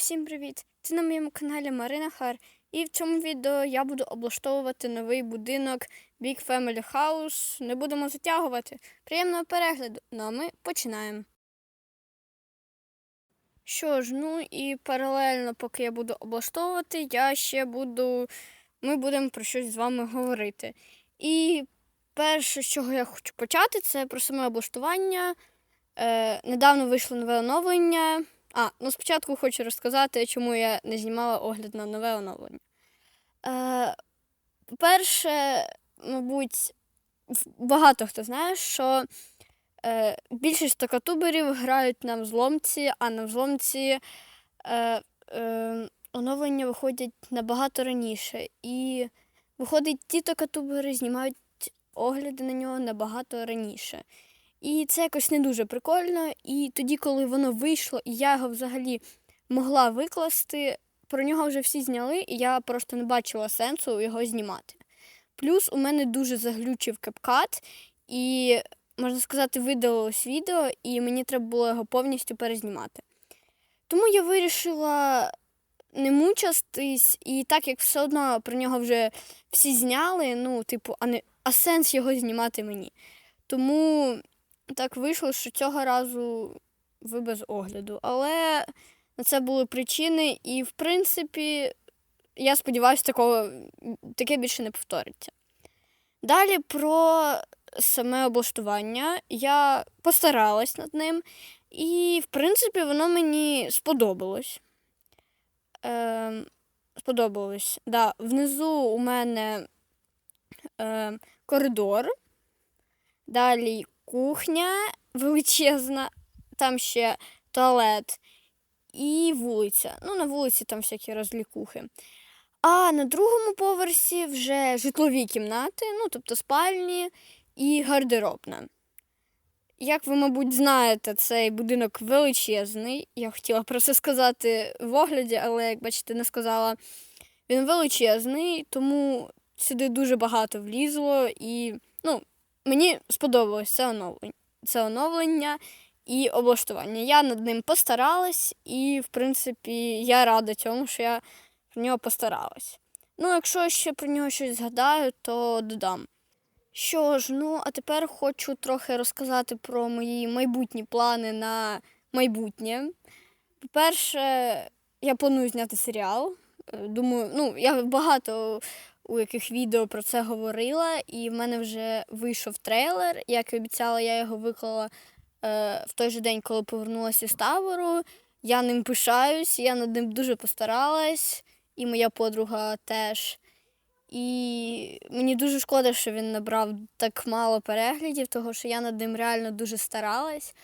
Всім привіт! Це на моєму каналі Марина Хар. І в цьому відео я буду облаштовувати новий будинок Big Family House. Не будемо затягувати. Приємного перегляду. Ну а ми починаємо. Що ж, ну і паралельно, поки я буду облаштовувати, я ще буду. Ми будемо про щось з вами говорити. І перше, з чого я хочу почати, це про саме облаштування. Е, недавно вийшло нове оновлення. А, ну спочатку хочу розказати, чому я не знімала огляд на нове оновлення. Е, по-перше, мабуть, багато хто знає, що е, більшість токатуберів грають на взломці, а на взломці е, е, оновлення виходять набагато раніше. І виходить, ті токатубери знімають огляди на нього набагато раніше. І це якось не дуже прикольно. І тоді, коли воно вийшло, і я його взагалі могла викласти, про нього вже всі зняли, і я просто не бачила сенсу його знімати. Плюс у мене дуже заглючив капкат, і, можна сказати, видалилось відео, і мені треба було його повністю перезнімати. Тому я вирішила не мучастись, і так як все одно про нього вже всі зняли, ну, типу, а, не, а сенс його знімати мені. Тому так вийшло, що цього разу ви без огляду. Але на це були причини, і, в принципі, я сподіваюся, такого, таке більше не повториться. Далі про саме облаштування. Я постаралась над ним, і, в принципі, воно мені сподобалось. Е, сподобалось. Да, внизу у мене е, коридор. Далі кухня величезна, там ще туалет і вулиця. Ну, на вулиці там всякі розлікухи. А на другому поверсі вже житлові кімнати, ну, тобто спальні і гардеробна. Як ви, мабуть, знаєте, цей будинок величезний. Я хотіла про це сказати в огляді, але, як бачите, не сказала. Він величезний, тому сюди дуже багато влізло і, ну, Мені сподобалось це оновлення, це оновлення і облаштування. Я над ним постаралась, і, в принципі, я рада цьому, що я про нього постаралась. Ну, якщо ще про нього щось згадаю, то додам. Що ж, ну, а тепер хочу трохи розказати про мої майбутні плани на майбутнє. По-перше, я планую зняти серіал. Е, Думаю, ну, я багато у яких відео про це говорила, і в мене вже вийшов трейлер. Як і обіцяла, я його виклала е, в той же день, коли повернулася з табору. Я ним пишаюсь, я над ним дуже постаралась, і моя подруга теж. І мені дуже шкода, що він набрав так мало переглядів, тому що я над ним реально дуже старалась,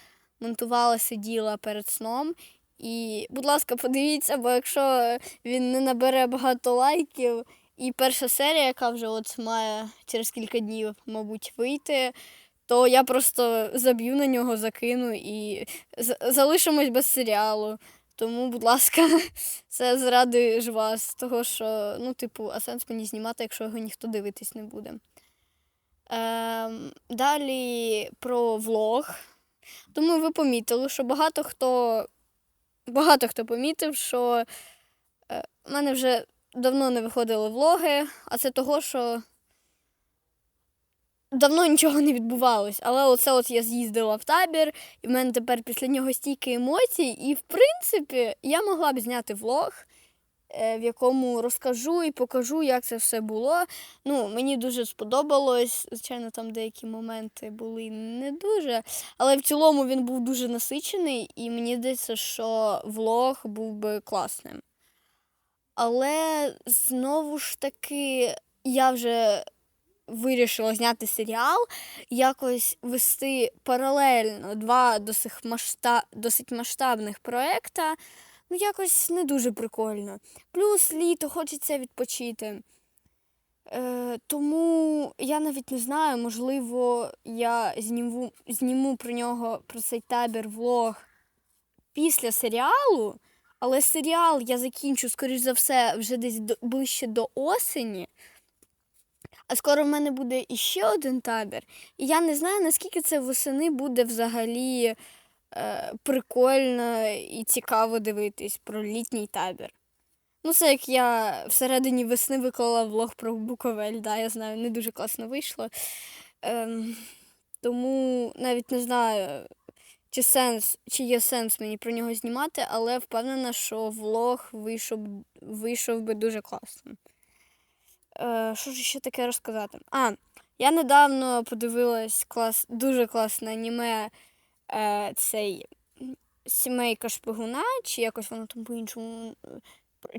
монтувала, сиділа перед сном. І, будь ласка, подивіться, бо якщо він не набере багато лайків, і перша серія, яка вже от має через кілька днів, мабуть, вийти, то я просто заб'ю на нього, закину і залишимось без серіалу. Тому, будь ласка, це заради ж вас, того що, ну, типу, а сенс мені знімати, якщо його ніхто дивитись не буде. Ем, далі про влог. Думаю, ви помітили, що багато хто, багато хто помітив, що е, в мене вже давно не виходили влоги, а це того, що давно нічого не відбувалось. Але оце от я з'їздила в табір, і в мене тепер після нього стільки емоцій. І, в принципі, я могла б зняти влог, е, в якому розкажу і покажу, як це все було. Ну, мені дуже сподобалось. Звичайно, там деякі моменти були не дуже. Але в цілому він був дуже насичений, і мені здається, що влог був би класним. Але знову ж таки, я вже вирішила зняти серіал, якось вести паралельно два досить, масштаб, досить масштабних проекта. Ну, якось не дуже прикольно. Плюс літо хочеться відпочити. Е, тому я навіть не знаю, можливо, я зніму, зніму про нього, про цей табір влог після серіалу. Але серіал я закінчу, скоріш за все, вже десь ближче до осені. А скоро в мене буде іще один табір. І я не знаю, наскільки це восени буде взагалі е, прикольно і цікаво дивитись про літній табір. Ну, це як я всередині весни виклала влог про Буковель, да, я знаю, не дуже класно вийшло. Ем, тому навіть не знаю, чи сенс, чи є сенс мені про нього знімати, але впевнена, що влог вийшов, вийшов би дуже класно. Е, що ж ще таке розказати? А, я недавно подивилась клас, дуже класне аніме е, цей сімейка шпигуна, чи якось воно там по-іншому.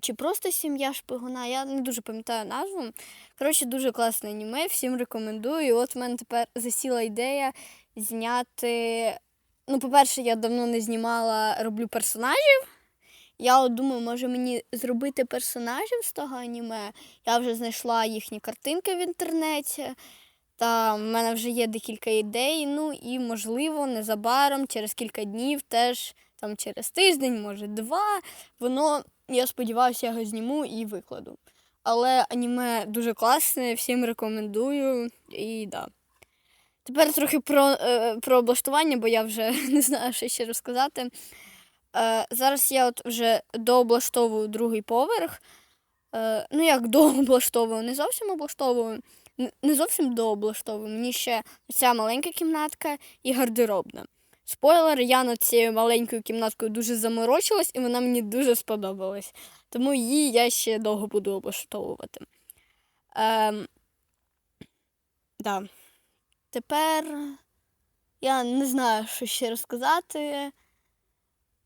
Чи просто сім'я шпигуна, я не дуже пам'ятаю назву. Коротше, дуже класне аніме, всім рекомендую. І от в мене тепер засіла ідея зняти. Ну, по-перше, я давно не знімала, роблю персонажів. Я от думаю, може мені зробити персонажів з того аніме. Я вже знайшла їхні картинки в інтернеті. Та в мене вже є декілька ідей. Ну і, можливо, незабаром, через кілька днів, теж там через тиждень, може два, воно, я сподіваюся, я його зніму і викладу. Але аніме дуже класне, всім рекомендую. І да. Тепер трохи про, е, про облаштування, бо я вже не знаю, що ще розказати. Е, зараз я от вже дооблаштовую другий поверх. Е, ну, як дооблаштовую, не зовсім облаштовую, не зовсім дооблаштовую. Мені ще ця маленька кімнатка і гардеробна. Спойлер, я над цією маленькою кімнаткою дуже заморочилась, і вона мені дуже сподобалась. Тому її я ще довго буду облаштовувати. Ем, да. Тепер я не знаю, що ще розказати.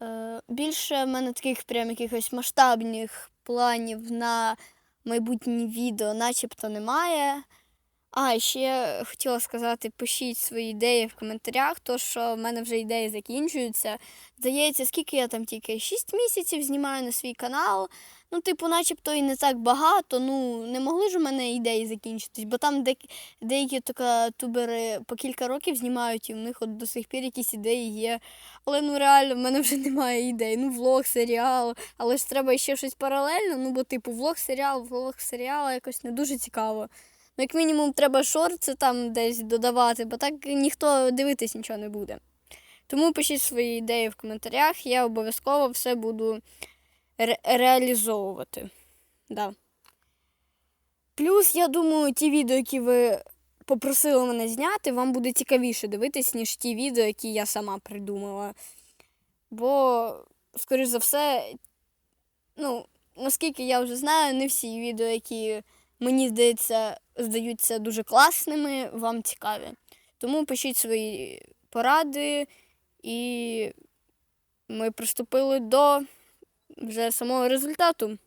Е, більше в мене таких прям якихось масштабних планів на майбутнє відео начебто немає. А, ще хотіла сказати, пишіть свої ідеї в коментарях, то що в мене вже ідеї закінчуються. Здається, скільки я там тільки 6 місяців знімаю на свій канал. Ну, типу, начебто і не так багато. Ну, не могли ж у мене ідеї закінчитись, бо там де, деякі така тубери по кілька років знімають, і в них от до сих пір якісь ідеї є. Але ну реально в мене вже немає ідей. Ну, влог, серіал, але ж треба ще щось паралельно. Ну, бо, типу, влог, серіал, влог, серіал якось не дуже цікаво. Ну, як мінімум, треба шорти там десь додавати, бо так ніхто дивитись нічого не буде. Тому пишіть свої ідеї в коментарях, я обов'язково все буду ре- реалізовувати. Да. Плюс, я думаю, ті відео, які ви попросили мене зняти, вам буде цікавіше дивитись, ніж ті відео, які я сама придумала. Бо, скоріш за все, ну, наскільки я вже знаю, не всі відео, які мені здається, здаються дуже класними, вам цікаві. Тому пишіть свої поради, і ми приступили до вже самого результату.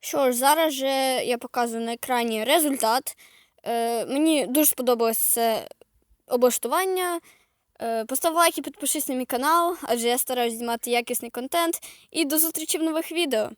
Що ж, зараз же я показую на екрані результат. Е, мені дуже сподобалось це облаштування. Е, постав лайк і підпишись на мій канал, адже я стараюсь знімати якісний контент. І до зустрічі в нових відео.